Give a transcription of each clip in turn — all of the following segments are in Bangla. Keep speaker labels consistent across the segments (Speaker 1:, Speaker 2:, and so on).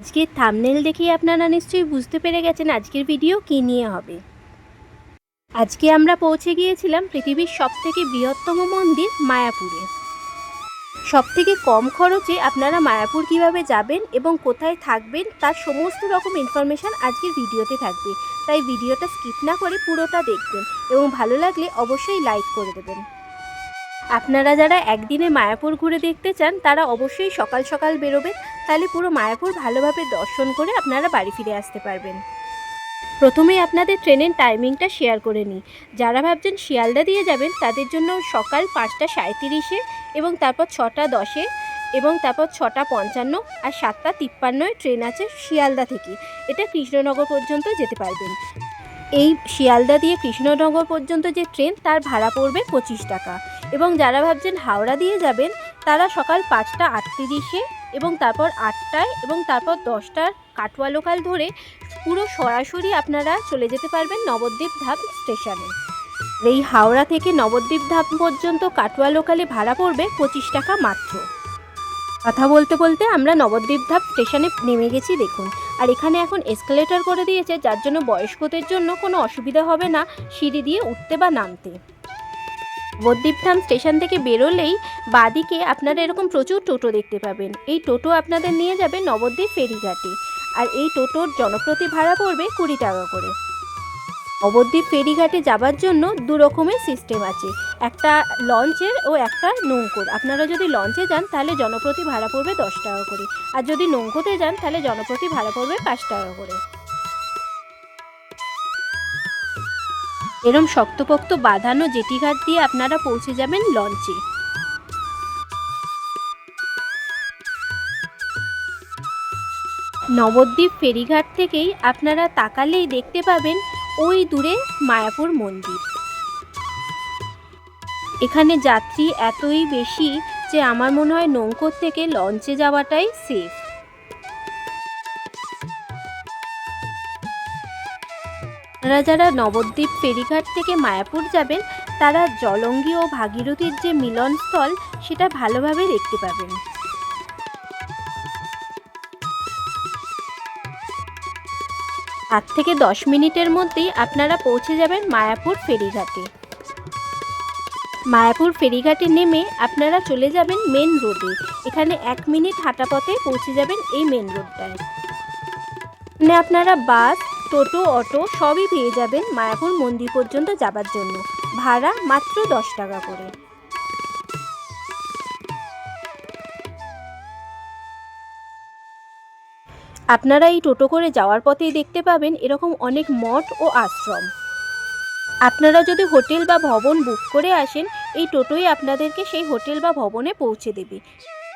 Speaker 1: আজকের থামনেল দেখেই আপনারা নিশ্চয়ই বুঝতে পেরে গেছেন আজকের ভিডিও কী নিয়ে হবে। আজকে আমরা পৌঁছে গিয়েছিলাম পৃথিবীর সবথেকে বৃহত্তম মন্দির মায়াপুরে। সবথেকে কম খরচে আপনারা মায়াপুর কীভাবে যাবেন এবং কোথায় থাকবেন তার সমস্ত রকম ইনফরমেশান আজকের ভিডিওতে থাকবে। তাই ভিডিওটা স্কিপ না করে পুরোটা দেখবেন এবং ভালো লাগলে অবশ্যই লাইক করে দেবেন। আপনারা যারা একদিনে মায়াপুর ঘুরে দেখতে চান, তারা অবশ্যই সকাল সকাল বেরোবেন। তাহলে পুরো মায়াপুর ভালোভাবে দর্শন করে আপনারা বাড়ি ফিরে আসতে পারবেন। প্রথমে আপনাদের ট্রেনের টাইমিংটা শেয়ার করে নিই। যারা ভাবছেন শিয়ালদা দিয়ে যাবেন, তাদের জন্য সকাল পাঁচটা সাঁত্রিশে এবং তারপর ছটা দশে এবং তারপর ছটা পঞ্চান্ন আর সাতটা তিপ্পান্নয় ট্রেন আছে শিয়ালদা থেকে। এটা কৃষ্ণনগর পর্যন্ত যেতে পারবেন। এই শিয়ালদা দিয়ে কৃষ্ণনগর পর্যন্ত যে ট্রেন, তার ভাড়া পড়বে পঁচিশ টাকা। এবং যারা ভাবছেন হাওড়া দিয়ে যাবেন, তারা সকাল পাঁচটা আটত্রিশে এবং তারপর আটটায় এবং তারপর দশটার কাটোয়া লোকাল ধরে পুরো সরাসরি আপনারা চলে যেতে পারবেন নবদ্বীপ ধাপ স্টেশনে। এই হাওড়া থেকে নবদ্বীপ ধাপ পর্যন্ত কাটোয়া লোকালে ভাড়া পড়বে পঁচিশ টাকা মাত্র। কথা বলতে বলতে আমরা নবদ্বীপ ধাপ স্টেশনে নেমে গেছি, দেখুন। আর এখানে এখন এসকালেটর করে দিয়েছে, যার জন্য বয়স্কদের জন্য কোনো অসুবিধা হবে না, সিঁড়ি দিয়ে উঠতে বা নামতে। নবদ্বীপধাম স্টেশন থেকে বেরোলেই বাদিকে আপনারা এরকম প্রচুর টোটো দেখতে পাবেন। এই টোটো আপনাদের নিয়ে যাবে নবদ্বীপ ফেরিঘাটে। আর এই টোটোর জনপ্রতি ভাড়া পড়বে কুড়ি টাকা করে। নবদ্বীপ ফেরিঘাটে যাবার জন্য দু রকমের সিস্টেম আছে। একটা লঞ্চের ও একটা নৌকোর। আপনারা যদি লঞ্চে যান, তাহলে জনপ্রতি ভাড়া পড়বে দশ টাকা করে। আর যদি নৌকোতে যান, তাহলে জনপ্রতি ভাড়া পড়বে পাঁচ টাকা করে। এরম শক্তপোক্ত বাঁধানো জেটিঘাট দিয়ে আপনারা পৌঁছে যাবেন লঞ্চে। নবদ্বীপ ফেরিঘাট থেকেই আপনারা তাকালেই দেখতে পাবেন ওই দূরে মায়াপুর মন্দির। এখানে যাত্রী এতই বেশি যে আমার মনে হয় নৌকোর থেকে লঞ্চে যাওয়াটাই সেফ আপনারা যারা নবদ্বীপ ফেরিঘাট থেকে মায়াপুর যাবেন, তারা জলঙ্গি ও ভাগীরথীর যে মিলনস্থল, সেটা ভালোভাবে দেখতে পাবেন। আট থেকে দশ মিনিটের মধ্যেই আপনারা পৌঁছে যাবেন মায়াপুর ফেরিঘাটে। মায়াপুর ফেরিঘাটে নেমে আপনারা চলে যাবেন মেন রোডে। এখানে এক মিনিট হাঁটা পথে পৌঁছে যাবেন এই মেন রোডটায়। এখানে আপনারা বাস টোটো, অটো সবই পেয়ে যাবেন মায়াপুর মন্দির পর্যন্ত যাবার জন্য। ভাড়া মাত্র দশ টাকা করে। আপনারা এই টোটো করে যাওয়ার পথেই দেখতে পাবেন এরকম অনেক মঠ ও আশ্রম। আপনারা যদি হোটেল বা ভবন বুক করে আসেন, এই টোটোই আপনাদেরকে সেই হোটেল বা ভবনে পৌঁছে দেবে।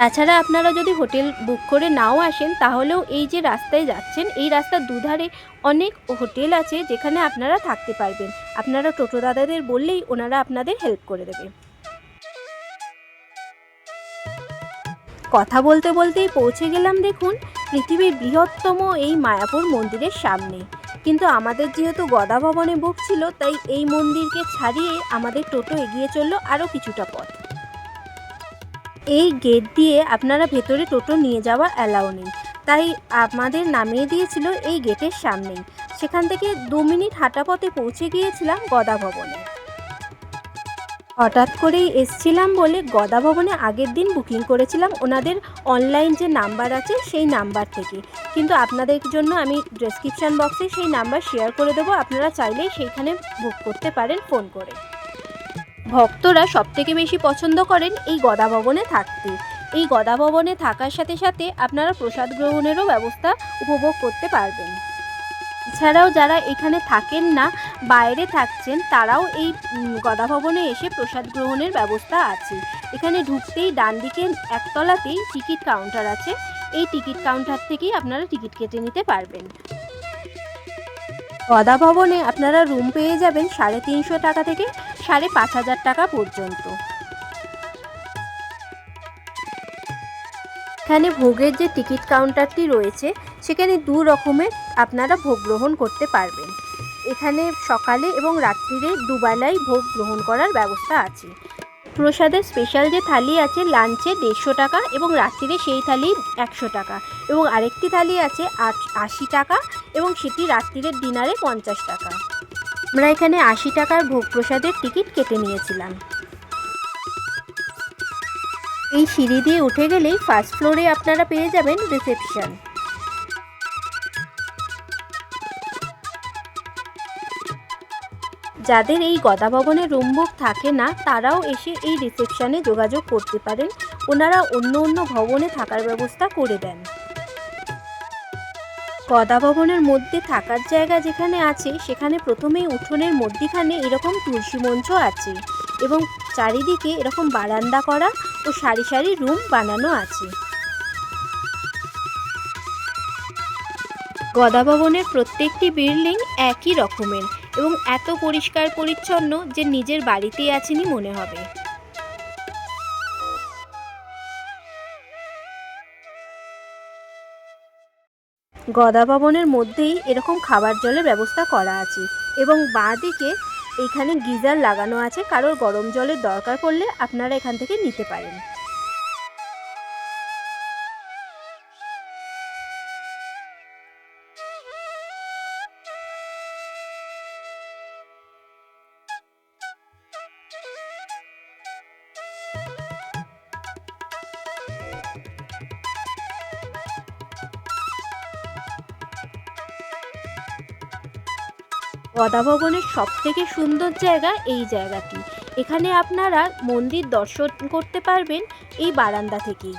Speaker 1: তাছাড়া আপনারা যদি হোটেল বুক করে নাও আসেন, তাহলেও এই যে রাস্তায় যাচ্ছেন, এই রাস্তার দুধারে অনেক হোটেল আছে যেখানে আপনারা থাকতে পারবেন। আপনারা টোটো দাদাদের বললেই ওনারা আপনাদের হেল্প করে দেবে। কথা বলতে বলতেই পৌঁছে গেলাম দেখুন, পৃথিবীর বৃহত্তম এই মায়াপুর মন্দিরের সামনে। কিন্তু আমাদের যেহেতু গদা ভবনে বুক ছিল, তাই এই মন্দিরকে ছাড়িয়ে আমাদের টোটো এগিয়ে চলল আরও কিছুটা পথ। এই গেট দিয়ে আপনারা ভেতরে টোটো নিয়ে যাওয়া অ্যালাউ নেই। তাই আমাদের নামিয়ে দিয়েছিল এই গেটের সামনেই। সেখান থেকে দু মিনিট হাঁটা পথে পৌঁছে গিয়েছিলাম গদা ভবনে। হঠাৎ করেই এসছিলাম বলে গদা ভবনে আগের দিন বুকিং করেছিলাম। ওনাদের অনলাইন যে নাম্বার আছে সেই নাম্বার থেকে। কিন্তু আপনাদের জন্য আমি ডেসক্রিপশান বক্সে সেই নাম্বার শেয়ার করে দেবো। আপনারা চাইলেই সেইখানে বুক করতে পারেন ফোন করে। ভক্তরা সবথেকে বেশি পছন্দ করেন এই গদা ভবনে থাকতে। এই গদা ভবনে থাকার সাথে সাথে আপনারা প্রসাদ গ্রহণেরও ব্যবস্থা উপভোগ করতে পারবেন। এছাড়াও যারা এখানে থাকেন না, বাইরে থাকছেন, তারাও এই গদা ভবনে এসে প্রসাদ গ্রহণের ব্যবস্থা আছে। এখানে ঢুকতেই ডান দিকে একতলাতেই টিকিট কাউন্টার আছে। এই টিকিট কাউন্টার থেকেই আপনারা টিকিট কেটে নিতে পারবেন। গদা ভবনে আপনারা রুম পেয়ে যাবেন সাড়ে তিনশো টাকা থেকে সাড়ে পাঁচ হাজার টাকা পর্যন্ত। এখানে ভোগের যে টিকিট কাউন্টারটি রয়েছে, সেখানে দু রকমের আপনারা ভোগ গ্রহণ করতে পারবেন। এখানে সকালে এবং রাত্রিরে দুবেলায় ভোগ গ্রহণ করার ব্যবস্থা আছে। প্রসাদের স্পেশাল যে থালি আছে লাঞ্চে দেড়শো টাকা এবং রাত্রিরে সেই থালি একশো টাকা এবং আরেকটি থালি আছে আশি টাকা এবং সেটি রাত্রিরের ডিনারে পঞ্চাশ টাকা। আমরা এখানে আশি টাকার ভোগ প্রসাদের টিকিট কেটে নিয়েছিলাম। এই সিঁড়ি দিয়ে উঠে গেলেই ফার্স্ট ফ্লোরে আপনারা পেয়ে যাবেন রিসেপশন যাদের এই গদা ভবনে রুম বুক থাকে না, তারাও এসে এই রিসেপশনে যোগাযোগ করতে পারেন। ওনারা অন্য অন্য ভবনে থাকার ব্যবস্থা করে দেন। গদা ভবনের মধ্যে থাকার জায়গা যেখানে আছে, সেখানে প্রথমেই উঠোনের মধ্যিখানে এরকম তুলসী মঞ্চ আছে এবং চারিদিকে এরকম বারান্দা করা ও সারি সারি রুম বানানো আছে। গদা ভবনের প্রত্যেকটি বিল্ডিং একই রকমের। এবং এত পরিষ্কার পরিচ্ছন্ন যে নিজের বাড়িতেই আছেনই মনে হবে। গদা ভবনের মধ্যেই এরকম খাবার জলের ব্যবস্থা করা আছে এবং বাঁ দিকে এইখানে গিজার লাগানো আছে কারোর গরম জলের দরকার পড়লে আপনারা এখান থেকে নিতে পারেন। গদা ভবনের সব থেকে সুন্দর জায়গা এই জায়গাটি। এখানে আপনারা মন্দির দর্শন করতে পারবেন এই বারান্দা থেকেই।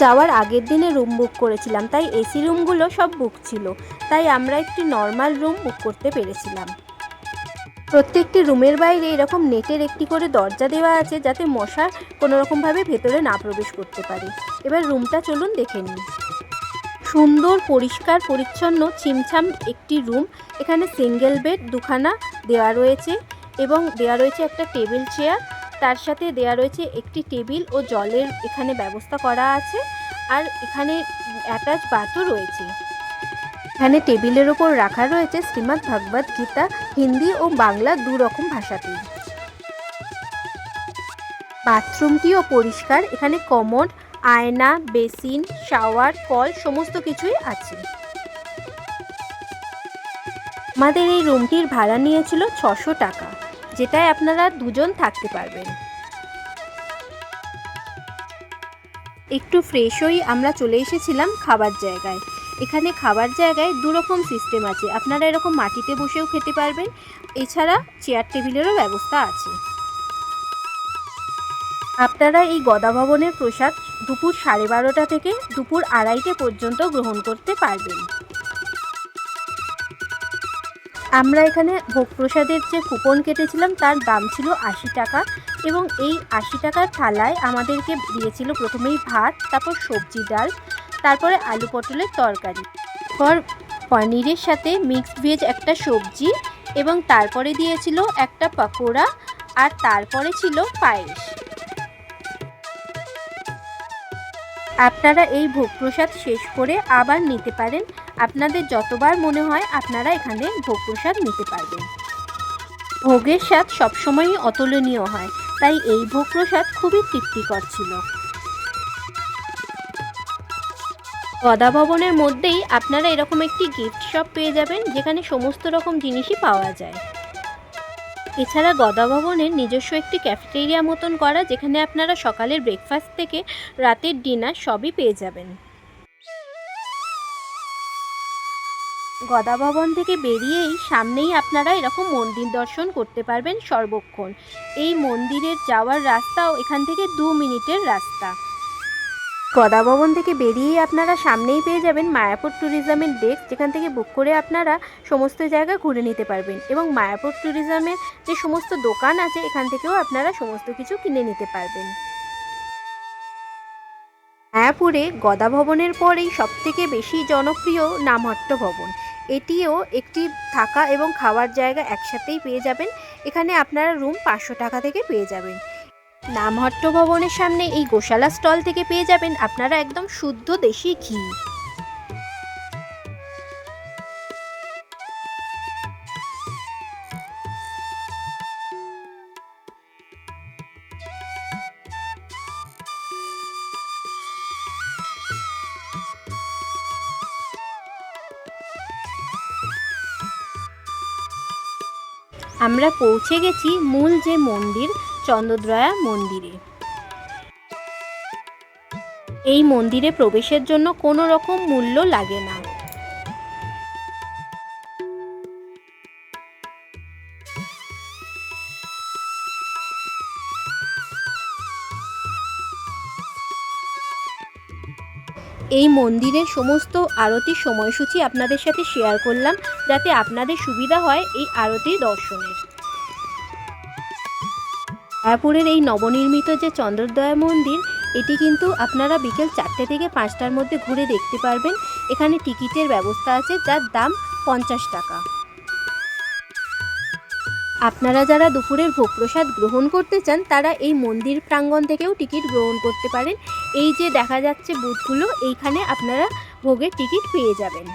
Speaker 1: যাওয়ার আগের দিনে রুম বুক করেছিলাম, তাই এসি রুমগুলো সব বুক ছিল। তাই আমরা একটি নর্মাল রুম বুক করতে পেরেছিলাম। প্রত্যেকটি রুমের বাইরে এরকম নেটের একটি করে দরজা দেওয়া আছে, যাতে মশা কোনো রকমভাবে ভেতরে না প্রবেশ করতে পারে। এবার রুমটা চলুন দেখে নিন সুন্দর, পরিষ্কার, পরিচ্ছন্ন, ছিমছাম একটি রুম। এখানে সিঙ্গেল বেড, দুখানা দেওয়া রয়েছে এবং দেওয়া রয়েছে একটা টেবিল চেয়ার। তার সাথে দেওয়া রয়েছে একটি টেবিল ও জলের এখানে ব্যবস্থা করা আছে আর এখানে অ্যাটাচ বাথও রয়েছে। এখানে টেবিলের ওপর রাখা রয়েছে শ্রীমদ্ ভগবদ গীতা, হিন্দি ও বাংলা দু রকম ভাষাতেই। বাথরুমটিও পরিষ্কার, এখানে কমোড আয়না, বেসিন, শাওয়ার কল সমস্ত কিছুই আছে। আমাদের এই রুমটির ভাড়া নিয়েছিল ছশো টাকা, যেটায় আপনারা দুজন থাকতে পারবেন। একটু ফ্রেশ হই আমরা চলে এসেছিলাম খাবার জায়গায়। এখানে খাবার জায়গায় দু রকম সিস্টেম আছে। আপনারা এরকম মাটিতে বসেও খেতে পারবেন। এছাড়া চেয়ার টেবিলেরও ব্যবস্থা আছে। আপনারা এই গদা ভবনের প্রসাদ দুপুর সাড়ে বারোটা থেকে দুপুর আড়াইটে পর্যন্ত গ্রহণ করতে পারবেন। আমরা এখানে ভোগ প্রসাদের যে কুপন কেটেছিলাম, তার দাম ছিল আশি টাকা এবং এই আশি টাকার থালায় আমাদেরকে দিয়েছিল প্রথমেই ভাত, তারপর সবজি ডাল, তারপরে আলু পটলের তরকারি। পর পনিরের সাথে মিক্সড ভেজ একটা সবজি এবং তারপরে দিয়েছিল একটা পকোড়া আর তারপরে ছিল পায়েস। আপনারা এই ভোগ প্রসাদ শেষ করে আবার নিতে পারেন। আপনাদের যতবার মনে হয় আপনারা এখানে ভোগ প্রসাদ নিতে পারবেন। ভোগের স্বাদ সবসময়ই অতুলনীয় হয়, তাই এই ভোগ প্রসাদ খুবই তৃপ্তিকর ছিল। ভবনের মধ্যেই আপনারা এরকম একটি গিফট শপ পেয়ে যাবেন, যেখানে সমস্ত রকম জিনিসই পাওয়া যায়। এছাড়া গদা ভবনের নিজস্ব একটি ক্যাফেটেরিয়া মতন করা যেখানে আপনারা সকালের ব্রেকফাস্ট থেকে রাতের ডিনার সবই পেয়ে যাবেন। গদা ভবন থেকে বেরিয়েই সামনেই আপনারা এরকম মন্দির দর্শন করতে পারবেন সর্বক্ষণ। এই মন্দিরের যাওয়ার রাস্তাও এখান থেকে দু মিনিটের রাস্তা। গদা ভবন থেকে বেরিয়ে আপনারা সামনেই পেয়ে যাবেন মায়াপুর ট্যুরিজমের ডেস্ক যেখান থেকে বুক করে আপনারা সমস্ত জায়গা ঘুরে নিতে পারবেন এবং মায়াপুর ট্যুরিজমের যে সমস্ত দোকান আছে, এখান থেকেও আপনারা সমস্ত কিছু কিনে নিতে পারবেন। মায়াপুরে গদা ভবনের পরেই সবথেকে বেশি জনপ্রিয় নামহট্ট ভবন। এটিও একটি থাকা এবং খাওয়ার জায়গা একসাথেই পেয়ে যাবেন। এখানে আপনারা রুম পাঁচশো টাকা থেকে পেয়ে যাবেন। নামহট্ট ভবনের সামনে এই গোশালা স্টল থেকে পেয়ে যাবেন আপনারা একদম শুদ্ধ দেশি ঘি। আমরা পৌঁছে গেছি মূল যে মন্দির চন্দ্রদ্রয়া মন্দিরে। এই মন্দিরে প্রবেশের জন্য কোনো রকম মূল্য লাগে না। এই মন্দিরের সমস্ত আরতির সময়সূচি আপনাদের সাথে শেয়ার করলাম, যাতে আপনাদের সুবিধা হয় এই আরতি দর্শনের। মায়াপুরের এই নবনির্মিত যে চন্দ্রদয়া মন্দির, এটি কিন্তু আপনারা বিকেল চারটে থেকে পাঁচটার মধ্যে ঘুরে দেখতে পারবেন। এখানে টিকিটের ব্যবস্থা আছে, যার দাম পঞ্চাশ টাকা। আপনারা যারা দুপুরের ভোগ প্রসাদ গ্রহণ করতে চান, তারা এই মন্দির প্রাঙ্গণ থেকেও টিকিট গ্রহণ করতে পারেন। এই যে দেখা যাচ্ছে বুথগুলো, এইখানে আপনারা ভোগের টিকিট পেয়ে যাবেন।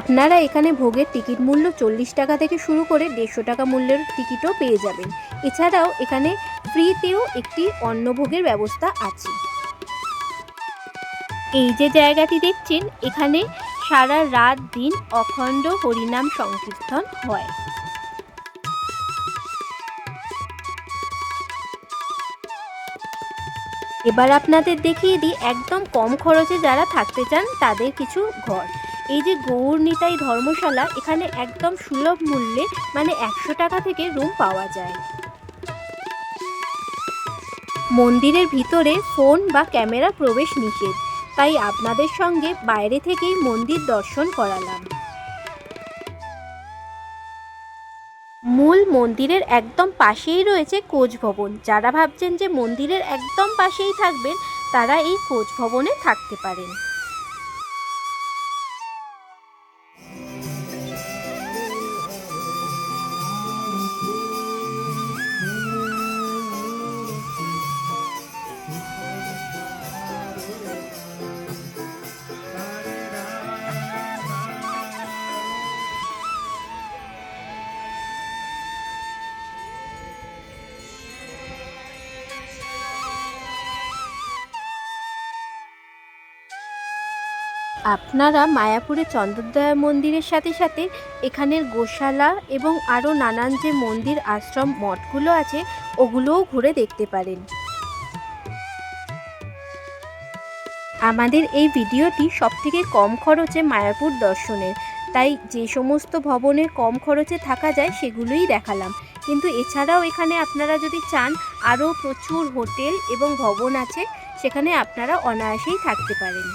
Speaker 1: আপনারা এখানে ভোগের টিকিট মূল্য চল্লিশ টাকা থেকে শুরু করে দেড়শো টাকা মূল্যের টিকিটও পেয়ে যাবেন। এছাড়াও এখানে ফ্রিতেও একটি অন্নভোগের ব্যবস্থা আছে। এই যে জায়গাটি দেখছেন, এখানে সারা রাত দিন অখণ্ড হরিনাম সংকীর্তন হয়। এবার আপনাদের দেখিয়ে দিই, একদম কম খরচে যারা থাকতে চান তাদের কিছু ঘর। এই যে গৌর নিতাই ধর্মশালা, এখানে একদম সুলভ মূল্যে মানে একশো টাকা থেকে রুম পাওয়া যায়। মন্দিরের ভিতরে ফোন বা ক্যামেরা প্রবেশ নিষেধ। তাই আপনাদের সঙ্গে বাইরে থেকেই মন্দির দর্শন করালাম। মূল মন্দিরের একদম পাশেই রয়েছে কোচ ভবন। যারা ভাবছেন যে মন্দিরের একদম পাশেই থাকবেন, তারা এই কোচ ভবনে থাকতে পারেন। আপনারা মায়াপুরে চন্দ্রদয়া মন্দিরের সাথে সাথে এখানের গোশালা এবং আরও নানান যে মন্দির, আশ্রম, মঠগুলো আছে, ওগুলোও ঘুরে দেখতে পারেন। আমাদের এই ভিডিওটি সবথেকে কম খরচে মায়াপুর দর্শনের। তাই যে সমস্ত ভবনে কম খরচে থাকা যায়, সেগুলোই দেখালাম। কিন্তু এছাড়াও এখানে আপনারা যদি চান, আরও প্রচুর হোটেল এবং ভবন আছে, সেখানে আপনারা অনায়াসেই থাকতে পারেন।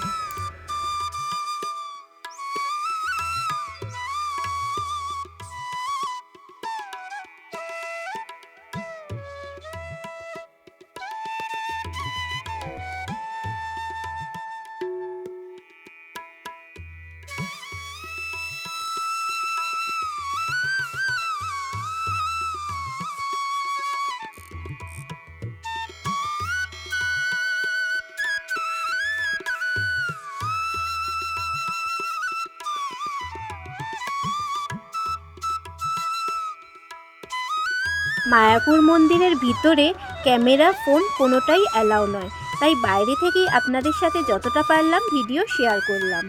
Speaker 1: মায়াপুর মন্দিরের ভিতরে ক্যামেরা, ফোন কোনোটাই অ্যালাউ নয়। তাই বাইরে থেকেই আপনাদের সাথে যতটা পারলাম ভিডিও শেয়ার করলাম।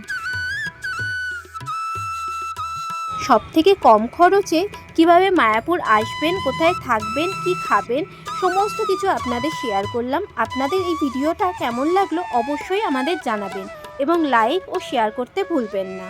Speaker 1: সব থেকে কম খরচে কীভাবে মায়াপুর আসবেন, কোথায় থাকবেন, কি খাবেন, সমস্ত কিছু আপনাদের শেয়ার করলাম। আপনাদের এই ভিডিওটা কেমন লাগল অবশ্যই আমাদের জানাবেন এবং লাইক ও শেয়ার করতে ভুলবেন না।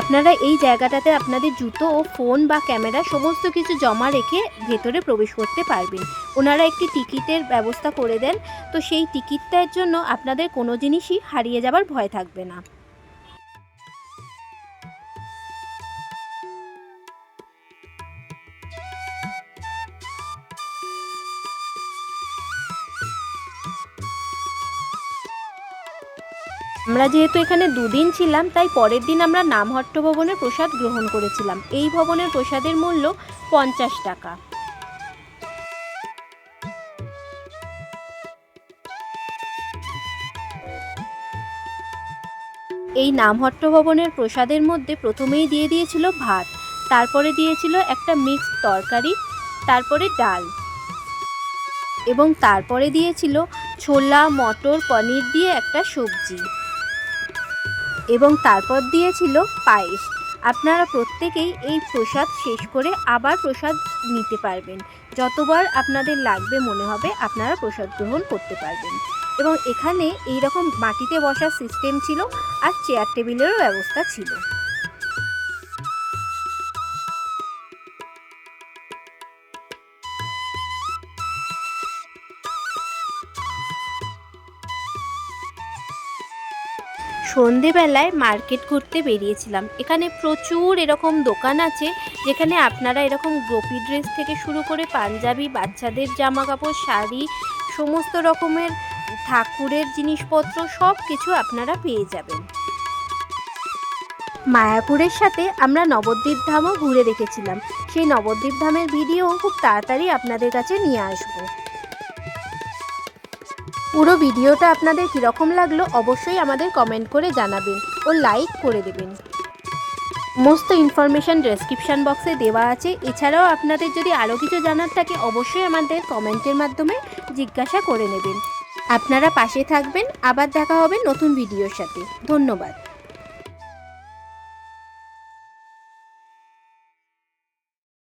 Speaker 1: আপনারা এই জায়গাটাতে আপনাদের জুতো ও ফোন বা ক্যামেরা সমস্ত কিছু জমা রেখে ভেতরে প্রবেশ করতে পারবেন। ওনারা একটি টিকিটের ব্যবস্থা করে দেন। তো সেই টিকিটটার জন্য আপনাদের কোনো জিনিসই হারিয়ে যাবার ভয় থাকবে না। আমরা যেহেতু এখানে দুদিন ছিলাম, তাই পরের দিন আমরা নামহট্ট ভবনের প্রসাদ গ্রহণ করেছিলাম। এই ভবনের প্রসাদের মূল্য পঞ্চাশ টাকা। এই নামহট্ট ভবনের প্রসাদের মধ্যে প্রথমেই দিয়ে দিয়েছিল ভাত, তারপরে দিয়েছিল একটা মিক্সড তরকারি, তারপরে ডাল এবং তারপরে দিয়েছিল ছোলা, মটর, পনির দিয়ে একটা সবজি। এবং তারপর দিয়েছিল পায়েস। আপনারা প্রত্যেকেই এই প্রসাদ শেষ করে আবার প্রসাদ নিতে পারবেন। যতবার আপনাদের লাগবে মনে হবে আপনারা প্রসাদ গ্রহণ করতে পারবেন। এবং এখানে এই রকম মাটিতে বসার সিস্টেম ছিল আর চেয়ার টেবিলেরও ব্যবস্থা ছিল। সন্ধেবেলায় মার্কেট করতে বেরিয়েছিলাম। এখানে প্রচুর এরকম দোকান আছে, যেখানে আপনারা এরকম গোপী ড্রেস থেকে শুরু করে পাঞ্জাবি, বাচ্চাদের জামা কাপড় শাড়ি, সমস্ত রকমের ঠাকুরের জিনিসপত্র সব কিছু আপনারা পেয়ে যাবেন। মায়াপুরের সাথে আমরা নবদ্বীপ ধামও ঘুরে দেখেছিলাম। সেই নবদ্বীপ ধামের ভিডিও খুব তাড়াতাড়ি আপনাদের কাছে নিয়ে আসব। পুরো ভিডিওটা আপনাদের কীরকম লাগল অবশ্যই আমাদের কমেন্ট করে জানাবেন ও লাইক করে দেবেন। সমস্ত ইনফরমেশান ডেসক্রিপশান বক্সে দেওয়া আছে। এছাড়াও আপনাদের যদি আরও কিছু জানার থাকে অবশ্যই আমাদের কমেন্টের মাধ্যমে জিজ্ঞাসা করে নেবেন। আপনারা পাশে থাকবেন। আবার দেখা হবে নতুন ভিডিওর সাথে। ধন্যবাদ।